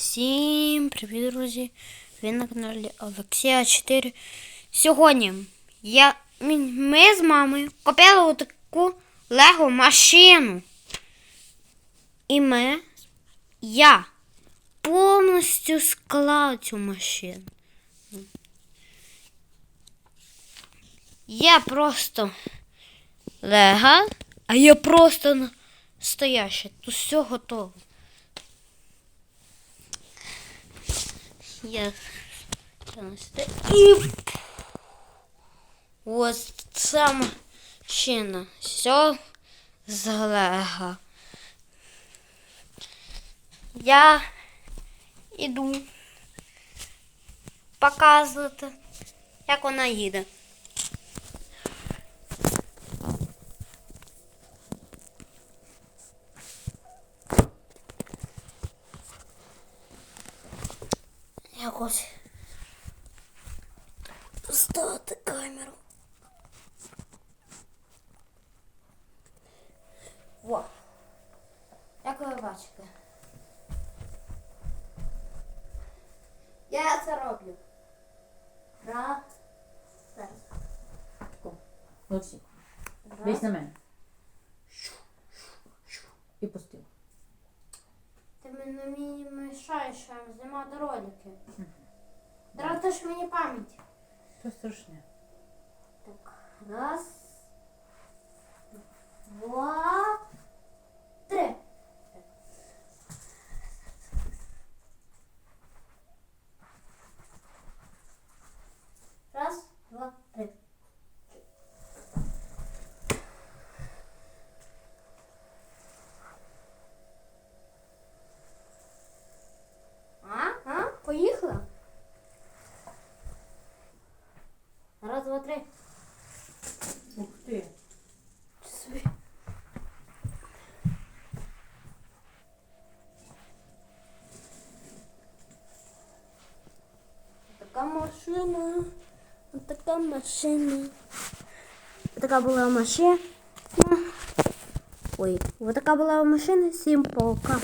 Всім привіт, друзі! Ви на каналі Олексія 4. Сьогодні я, ми з мамою купили таку лего машину. І ми, я повністю склав цю машину. Я просто лего, а я просто настояща. Тут все готово. Я и вот сам чина Все з. Я іду показувати, як вона їде. Якось поставити камеру. Во. Як ви бачите. Я це роблю. Раз. Олексій, дивись на мене. І пустив. Мене мені мішаєш а, знімати ролики. Дратиш мені пам'ять. Що страшне? Так, раз, Така машина. Ось така машина. Ось така була машина. Ой, вот така була машина. Всім пока.